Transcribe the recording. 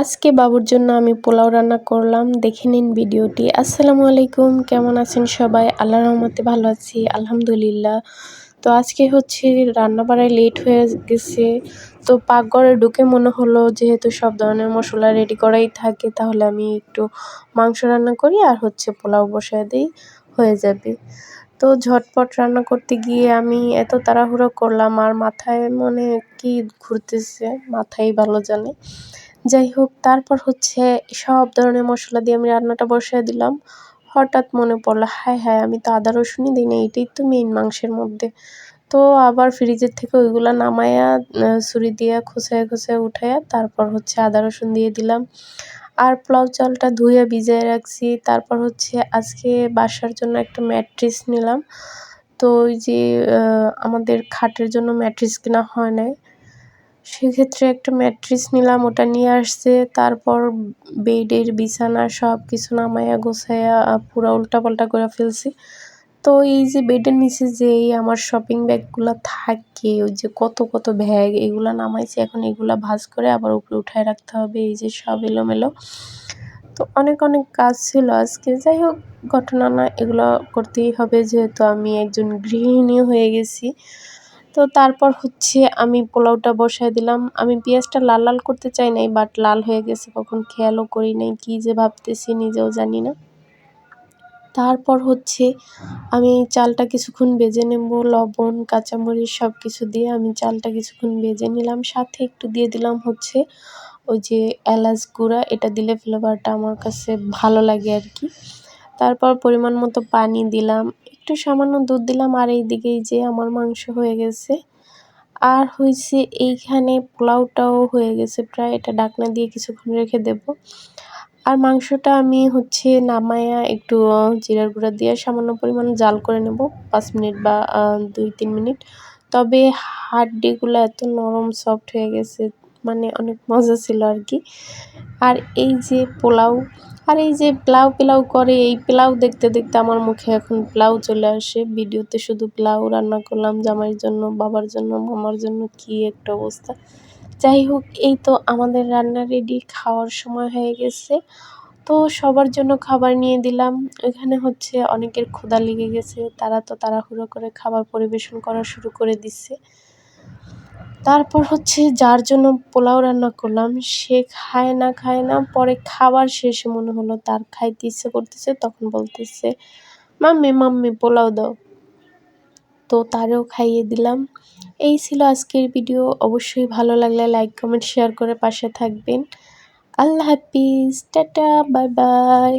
আজকে বাবুর জন্য আমি পোলাও রান্না করলাম। দেখে নিন ভিডিওটি। আসসালামু আলাইকুম, কেমন আছেন সবাই? আল্লাহ রহমতে ভালো আছি, আলহামদুলিল্লাহ। তো আজকে হচ্ছে রান্না বাড়ায় লেট হয়ে গেছে। তো পাকঘরে ঢুকে মনে হলো যেহেতু সব ধরনের মশলা রেডি করাই থাকে, তাহলে আমি একটু মাংস রান্না করি আর হচ্ছে পোলাও বসায় দিই, হয়ে যাবে। তো ঝটপট রান্না করতে গিয়ে আমি এত তাড়াহুড়ো করলাম, আর মাথায় মনে কি ঘুরতেছে মাথায় ভালো জানে। যাই হোক তারপর হচ্ছে সব ধরনের মশলা দিয়ে আমি রান্নাটা বসিয়ে দিলাম। হঠাৎ মনে পড়ল, হায় হায়, আমি তো আদা রসুনই দিই না, এটাই তো মেইন মাংসের মধ্যে। তো আবার ফ্রিজের থেকে ওইগুলো নামায়া ছুরি দিয়ে খোসায় খোসায় উঠাইয়া তারপর হচ্ছে আদা রসুন দিয়ে দিলাম। আর পোলাও চালটা ধুয়ে ভিজিয়ে রাখছি। তারপর হচ্ছে আজকে বাসার জন্য একটা ম্যাট্রিস নিলাম। তো ওই যে আমাদের খাটের জন্য ম্যাট্রিস কেনা হয় নাই। সেক্ষেত্রে একটা ম্যাট্রিস নিলাম, ওটা নিয়ে আসছে। তারপর বেডের বিছানা সব কিছু নামাইয়া গোছাইয়া পুরো উল্টাপাল্টা করে ফেলছি। তো এই যে বেডের নিচে যে আমার শপিং ব্যাগগুলো থাকে, ওই যে কত কত ব্যাগ এগুলো নামাইছি, এখন এগুলো ভাজ করে আবার উপরে উঠায় রাখতে হবে, এই যে সব এলোমেলো। তো অনেক অনেক কাজ ছিল আজকে। যাই হোক, ঘটনা না, এগুলো করতেই হবে, যেহেতু আমি একজন গৃহিণী হয়ে গেছি। তো তারপর হচ্ছে আমি পোলাওটা বসায় দিলাম। আমি পেঁয়াজটা লাল লাল করতে চাই নাই বাট লাল হয়ে গেছে, কখন খেয়ালও করি নাই, কী যে ভাবতেছি নিজেও জানি না। তারপর হচ্ছে আমি চালটা কিছুক্ষণ বেজে নেব, লবণ, কাঁচামরিচ সব কিছু দিয়ে আমি চালটা কিছুক্ষণ বেজে নিলাম। সাথে একটু দিয়ে দিলাম হচ্ছে ওই যে এলাচ গুঁড়া, এটা দিলে ফ্লেভারটা আমার কাছে ভালো লাগে আর কি। তারপর পরিমাণ মতো পানি দিলাম। একটু সামান্য দুধ দিলাম, আর এই দিকেই যে আমার মাংস হয়ে গেছে। আর হয়েছে এইখানে পোলাওটাও হয়ে গেছে প্রায়, এটা ডাকনা দিয়ে কিছুক্ষণ রেখে দেব। আর মাংসটা আমি হচ্ছে নামায়া একটু জিরার গুঁড়া দিয়ে সামান্য পরিমাণ জাল করে নেব, পাঁচ মিনিট বা দুই তিন মিনিট। তবে হাড্ডিগুলো এত নরম সফট হয়ে গেছে মানে অনেক মজা ছিল আর কি। আর এই যে পোলাও আর এই যে প্লাউ পোলাও করে, এই প্লাউ দেখতে দেখতে আমার মুখে এখন প্লাউ চলে আসে। ভিডিওতে শুধু প্লাউ রান্না করলাম, জামাইয়ের জন্য, বাবার জন্য, মামার জন্য, কি একটা অবস্থা। যাই হোক, এই তো আমাদের রান্না রেডি খাওয়ার সময় হয়ে গেছে। তো সবার জন্য খাবার নিয়ে দিলাম। এখানে হচ্ছে অনেকের ক্ষুধা লেগে গেছে, তারা তো তাড়াহুড়ো করে খাবার পরিবেশন করা শুরু করে দিচ্ছে। তারপর হচ্ছে যার জন্য পোলাও রান্না করলাম, সে খায় না খায় না, পরে খাবার শেষে মনে হলো তার খাইতে ইচ্ছে করতেছে, তখন বলতেছে, মাম্মি মাম্মি, পোলাও দাও। তো তারও খাইয়ে দিলাম। এই ছিল আজকের ভিডিও। অবশ্যই ভালো লাগলে লাইক, কমেন্ট, শেয়ার করে পাশে থাকবেন। আল্লাহ হাফিজ। Tata, bye bye.